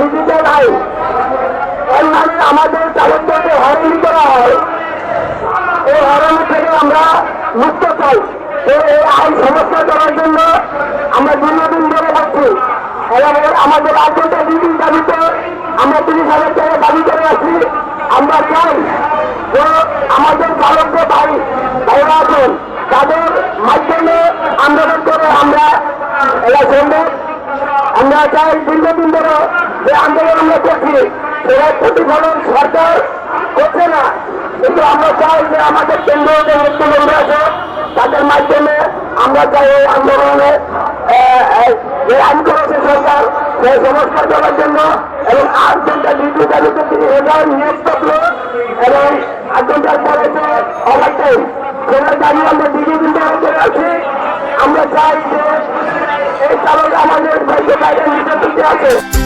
Digital আইন এর মানে আমাদের চালকদেরকে হয়রানি করা হয়। এই হয়রানি থেকে আমরা মুক্ত চাই। এই আইন সমস্যা করার জন্য আমরা দীর্ঘদিন ধরে এবং আমাদের রাজ্যটা বিভিন্ন দাবিতে আমরা তিরিশ হাজার টাকা দাবি করে আছি আমরা চাই যে আমাদের চালকদের ভাই, ভাইরা আছেন, তাদের মাধ্যমে আন্দোলন করে আমরা এরা সম্ভব আমরা চাই দীর্ঘদিন ধরে যে আন্দোলন আমরা করছি, সেটা প্রতিফলন সরকার করছে না। কিন্তু আমরা চাই যে আমাদের কেন্দ্রীয় যে মুখ্যমন্ত্রী আছে, তাদের মাধ্যমে আমরা চাই এই আন্দোলনে যে আইন করেছে সরকার, সেই সংস্কার করার জন্য এবং আট ঘণ্টা ডিউটি দাবিতে তিনি হাজার নিয়োগ করল এবং আট ঘণ্টার পরে যে অবাইটাই সেটার দাবি আমরা দীর্ঘদিন ধরে আছি আমরা চাই যে এই চালক আমাদের Oh.